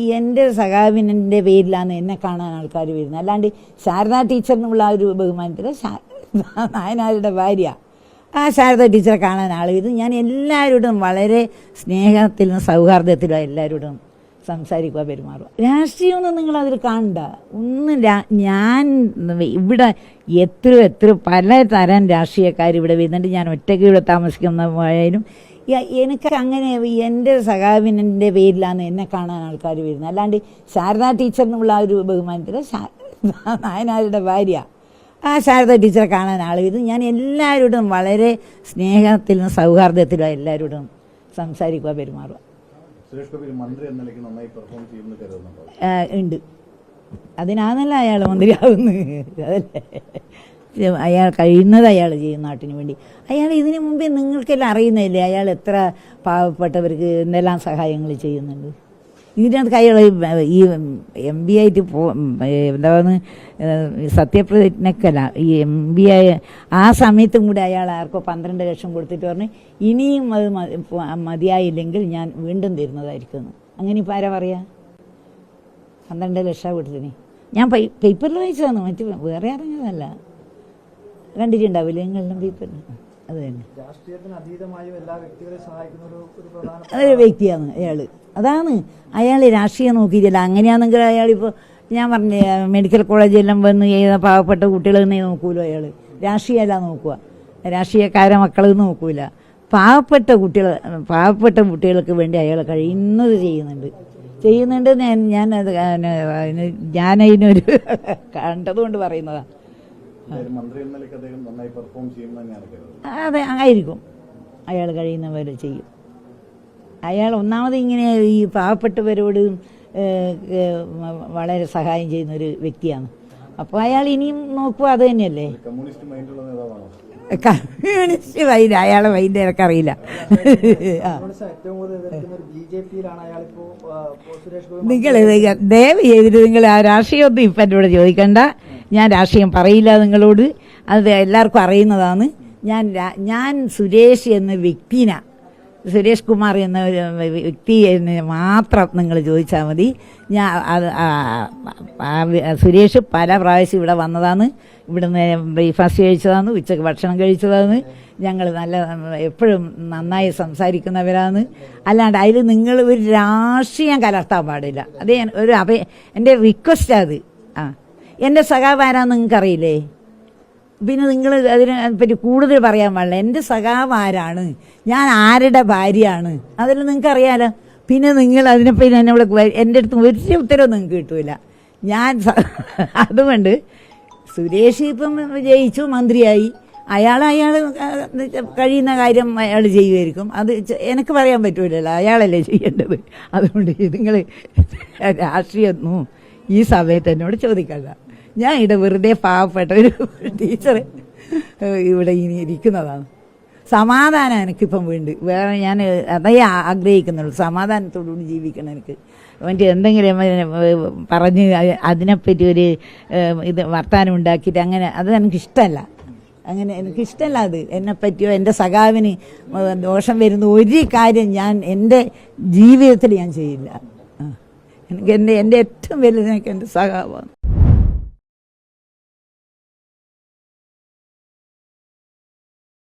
എന്റെ സഖാവിന്റെ പേരിലാണ് എന്നെ കാണാൻ ആൾക്കാർ വരുന്നത്. അല്ലാണ്ട് ശാരദ ടീച്ചറിനുള്ള ഒരു ബഹുമാനത്തിൽ നായനാരുടെ ഭാര്യ. ആ ശാരദ ടീച്ചറെ കാണാൻ ആൾ വരുന്നത് ഞാൻ എല്ലാവരോടും വളരെ സ്നേഹത്തിലും സൗഹാർദ്ദത്തിലും എല്ലാവരോടും സംസാരിക്കുക പെരുമാറുക രാഷ്ട്രീയമൊന്നും നിങ്ങളതിൽ കാണണ്ട. ഒന്നും ഞാൻ ഇവിടെ എത്ര എത്ര പല തരം രാഷ്ട്രീയക്കാർ ഇവിടെ വരുന്നുണ്ട്. ഞാൻ ഒറ്റയ്ക്ക് ഇവിടെ താമസിക്കുന്ന പോയാലും യ- എനിക്ക് അങ്ങനെ എന്റെ സഖാവിന്റെ പേരിലാണ് എന്നെ കാണാൻ ആൾക്കാർ വരുന്നത്. അല്ലാണ്ട് ശാരദ ടീച്ചറിനുള്ള എന്നുള്ള ഒരു ബഹുമാനത്തിൽ നായനാരുടെ ഭാര്യ. ആ ശാരദ ടീച്ചറെ കാണാൻ ആൾ വരുന്നത് ഞാൻ എല്ലാവരോടും വളരെ സ്നേഹത്തിലും സൗഹാർദ്ദത്തിലും എല്ലാവരോടും സംസാരിക്കുക പെരുമാറുക. ഉണ്ട്. അതിനാന്നല്ല അയാൾ മന്ത്രിയാവുന്നത്. അതല്ലേ? അയാൾ കഴിയുന്നത് അയാൾ ചെയ്യും നാട്ടിന് വേണ്ടി. അയാൾ ഇതിനു മുമ്പേ നിങ്ങൾക്കെല്ലാം അറിയുന്നില്ലേ അയാൾ എത്ര പാവപ്പെട്ടവർക്ക് എന്തെല്ലാം സഹായങ്ങൾ ചെയ്യുന്നുണ്ട്. ഇതിനകത്ത് അയാൾ ഈ എം ബി ആയിട്ട് പോ എന്താണ് സത്യപ്രതിജ്ഞക്കല്ല ഈ എം ബി ആയ ആ സമയത്തും കൂടി അയാൾ ആർക്കോ പന്ത്രണ്ട് ലക്ഷം കൊടുത്തിട്ട് പറഞ്ഞ് ഇനിയും അത് മതിയായില്ലെങ്കിൽ ഞാൻ വീണ്ടും തരുന്നതായിരിക്കും എന്ന്. അങ്ങനെ ഇപ്പം ആരാ പറയുക പന്ത്രണ്ട് ലക്ഷം കൊടുത്തിന് ഞാൻ പേപ്പറിൽ വായിച്ചതാണ് മറ്റ് വേറെ അറിഞ്ഞതല്ല. കണ്ടിട്ടുണ്ടാവില്ലേ? നിങ്ങളെല്ലാം പേപ്പർ അത് തന്നെ. അതൊരു വ്യക്തിയാണ് അയാൾ അതാണ്. അയാൾ രാഷ്ട്രീയം നോക്കിയിട്ടില്ല. അങ്ങനെയാണെങ്കിൽ അയാളിപ്പോൾ ഞാൻ പറഞ്ഞ മെഡിക്കൽ കോളേജെല്ലാം വന്ന് ചെയ്ത പാവപ്പെട്ട കുട്ടികളെന്നേ നോക്കൂലോ അയാൾ രാഷ്ട്രീയമല്ല നോക്കുക. രാഷ്ട്രീയക്കാരെ മക്കളെ നോക്കൂല. പാവപ്പെട്ട കുട്ടികൾ പാവപ്പെട്ട കുട്ടികൾക്ക് വേണ്ടി അയാൾ കഴിയുന്നത് ചെയ്യുന്നുണ്ട്. ചെയ്യുന്നുണ്ട് ഞാൻ ഞാൻ ഞാനതിനൊരു കണ്ടതുകൊണ്ട് പറയുന്നതാണ് അതെ ആയിരിക്കും. അയാൾ കഴിയുന്ന പോലെ ചെയ്യും. അയാൾ ഒന്നാമത് ഇങ്ങനെ ഈ പാവപ്പെട്ടവരോട് വളരെ സഹായം ചെയ്യുന്ന ഒരു വ്യക്തിയാണ്. അപ്പോൾ അയാൾ ഇനിയും നോക്കുക അത് തന്നെയല്ലേ? കമ്മ്യൂണിസ്റ്റ് മൈൻഡ് അയാളെ മൈൻഡ് എനിക്കറിയില്ല നിങ്ങൾ ദയവ് ചെയ്തിട്ട് നിങ്ങൾ ആ രാഷ്ട്രീയമൊന്നും ഇപ്പം എന്നോട് ചോദിക്കണ്ട. ഞാൻ രാഷ്ട്രീയം പറയില്ല നിങ്ങളോട്. അത് എല്ലാവർക്കും അറിയുന്നതാണ്. ഞാൻ ഞാൻ സുരേഷ് എന്ന വ്യക്തിന. സുരേഷ് കുമാർ എന്ന വ്യക്തി മാത്രം നിങ്ങൾ ചോദിച്ചാൽ മതി. ഞാൻ സുരേഷ് പല പ്രാവശ്യം ഇവിടെ വന്നതാണ്. ഇവിടുന്ന് ബ്രേക്ക്ഫാസ്റ്റ് കഴിച്ചതാണ് ഉച്ചയ്ക്ക് ഭക്ഷണം കഴിച്ചതാണ്. ഞങ്ങൾ നല്ല എപ്പോഴും നന്നായി സംസാരിക്കുന്നവരാണ്. അല്ലാണ്ട് അതിൽ നിങ്ങൾ ഒരു രാഷ്ട്രീയം കലർത്താൻ പാടില്ല. അത് ഒരു അപേ എന്റെ റിക്വസ്റ്റ് അത്. ആ. എന്റെ സഖാവ് ആരാന്ന് നിങ്ങൾക്കറിയില്ലേ? പിന്നെ നിങ്ങൾ അതിനെ പറ്റി കൂടുതൽ പറയാൻ പാടില്ല. എന്റെ സഖാവ് ആരാണ്? ഞാൻ ആരുടെ ഭാര്യയാണ്? അതെല്ലാം നിങ്ങൾക്ക് അറിയാലോ പിന്നെ നിങ്ങൾ അതിനെപ്പറ്റി എന്നോട് എന്റെ അടുത്ത് ഒരു ഉത്തരവും നിങ്ങൾക്ക് കിട്ടൂല. ഞാൻ അതുകൊണ്ട് സുരേഷ് ഇപ്പം ജയിച്ചു മന്ത്രിയായി. അയാൾ അയാൾ കഴിയുന്ന കാര്യം അയാൾ ചെയ്യുമായിരിക്കും. അത് എനിക്ക് പറയാൻ പറ്റൂലല്ലോ. അയാളല്ലേ ചെയ്യേണ്ടത്. അതുകൊണ്ട് നിങ്ങൾ രാഷ്ട്രീയമൊന്നും ഈ സമയത്ത് എന്നോട് ചോദിക്കണ്ട. ഞാൻ ഇവിടെ വെറുതെ പാവപ്പെട്ട ഒരു ടീച്ചർ ഇവിടെ ഇനി ഇരിക്കുന്നതാണ്. സമാധാനം എനിക്കിപ്പം വേണ്ടി. വേറെ ഞാൻ അതേ ആഗ്രഹിക്കുന്നുള്ളൂ. സമാധാനത്തോടുകൂടി ജീവിക്കണം എനിക്ക്. മറ്റേ എന്തെങ്കിലും പറഞ്ഞ് അതിനെപ്പറ്റി ഒരു ഇത് വർത്തമാനം ഉണ്ടാക്കിയിട്ട് അങ്ങനെ അത് എനിക്കിഷ്ടമല്ല അങ്ങനെ എനിക്കിഷ്ടമല്ല അത്. എന്നെപ്പറ്റിയോ എന്റെ സഖാവിന് ദോഷം വരുന്ന ഒരു കാര്യം ഞാൻ എന്റെ ജീവിതത്തിൽ ഞാൻ ചെയ്യില്ല. എനിക്ക് എന്റെ എന്റെ ഏറ്റവും വലുത് എന്റെ സഖാവാണ്.